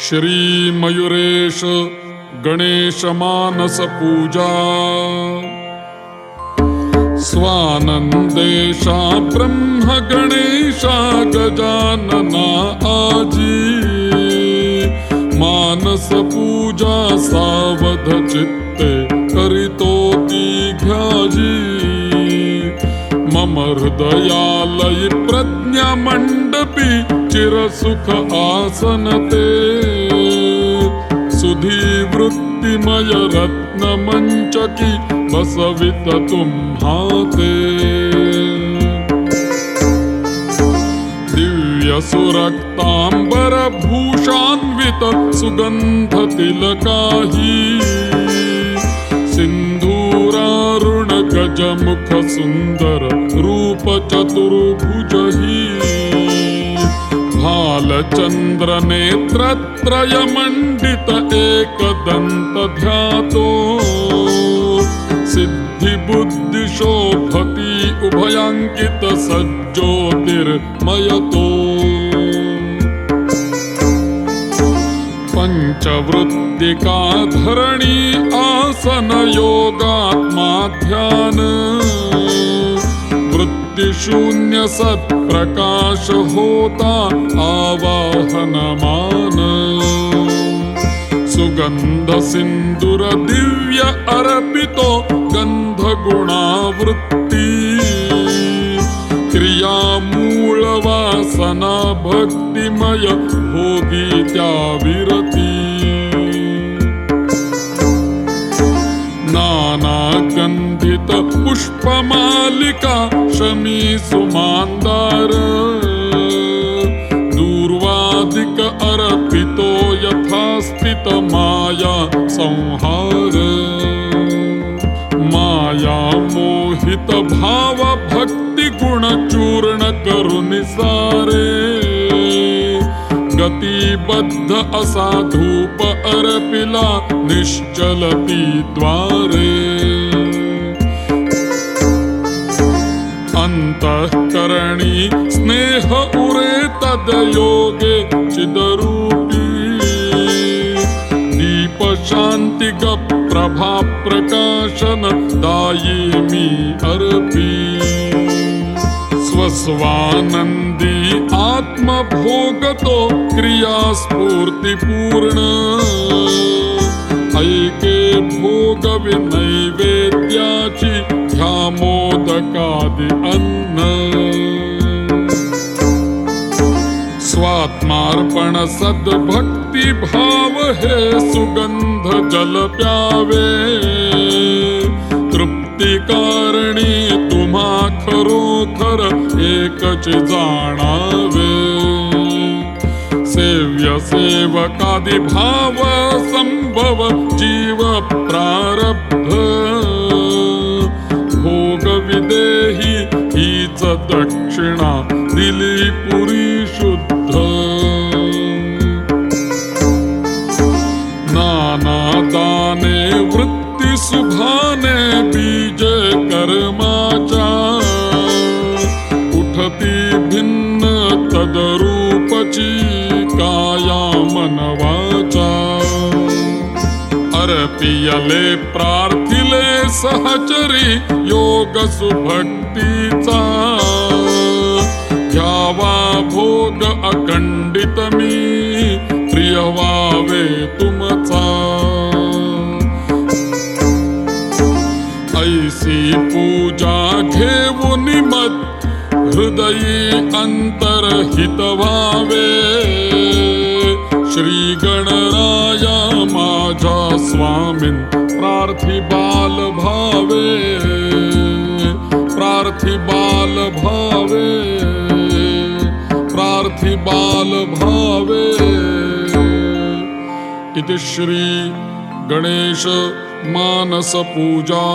श्रीमयुरेश गणेशमानसपूजा। स्वानन्देशा ब्रह्म गणेशा गजानना आजी। मानसपूजा सावध चित्ते करितोति घ्याजी। मम हृदयालयि प्रज्ञामण्डपि चिरसुख आसनते। सुधीवृत्तिमय रत्नमञ्चकि बसवित तुम्हाते दिव्यसुरक्ताम्बरभूषान्वित सुगन्धतिलकाहि सिन्धूरारुणगजमुख सुन्दर रूपचतुर्भुजहि भालचन्द्रनेत्रत्रयमण्डित एकदन्तध्यातो। सिद्धिबुद्धिशोभति उभयाङ्कित सज्जोतिर्मयतो पञ्चवृत्तिकाधरणी आसनयोगात्मा ध्यान वृत्तिशून्य सत्प्रकाश होता आवाहनमान। सुगन्ध सिन्दुर दिव्य अर्पितो गन्धगुणावृत्ति। क्रियामूलवासना भक्तिमय भोगीत्या विरति नानागन्धित पुष्पमालिका शमी सुमान्दार दूर्वादिक अर्पितो यथा स्थित माया संहार। माया मोहित भाव भक्ति गुण चूर्ण करुनि सारे गतिबद्ध असाधूप अर्पिला निश्चलति द्वारे अन्तःकरणी स्नेह उरे तद्योगे चिदरूपी। दीप शान्ति प्रभा प्रकाशन दायिमी अर्पी। स्वस्वानन्दी आत्मभोगतो क्रियास्फूर्तिपूर्ण। ऐके भोगविनैवेद्याचि ध्यामोदकादि अन्न। स्वात्मार्पण सद्भक्ति भाव हे सुगंध जल प्यावे तृप्ति कारणी तुम्हा खरोखर एकच सेव्य सेवकादि भाव संभव जीव प्रारब्ध विदेही हीच दक्षिणा दिली पुरी शुद्ध. नाना दाने वृत्ती सुभाने बीज कर्माचा उठती यले प्रार्थिले सहचरी योग सुभक्तीचा. घ्यावा भोग अखंडित मी प्रिय व्हावे तुमचा. ऐसी पूजा घेऊन मत हृदयी अंतरहित व्हावे. श्री गणरा स्वामीन प्रार्थी बाल भावे। प्रार्थी बाल भावे। प्रार्थी बाल भावे। इति श्री गणेश मानस पूजा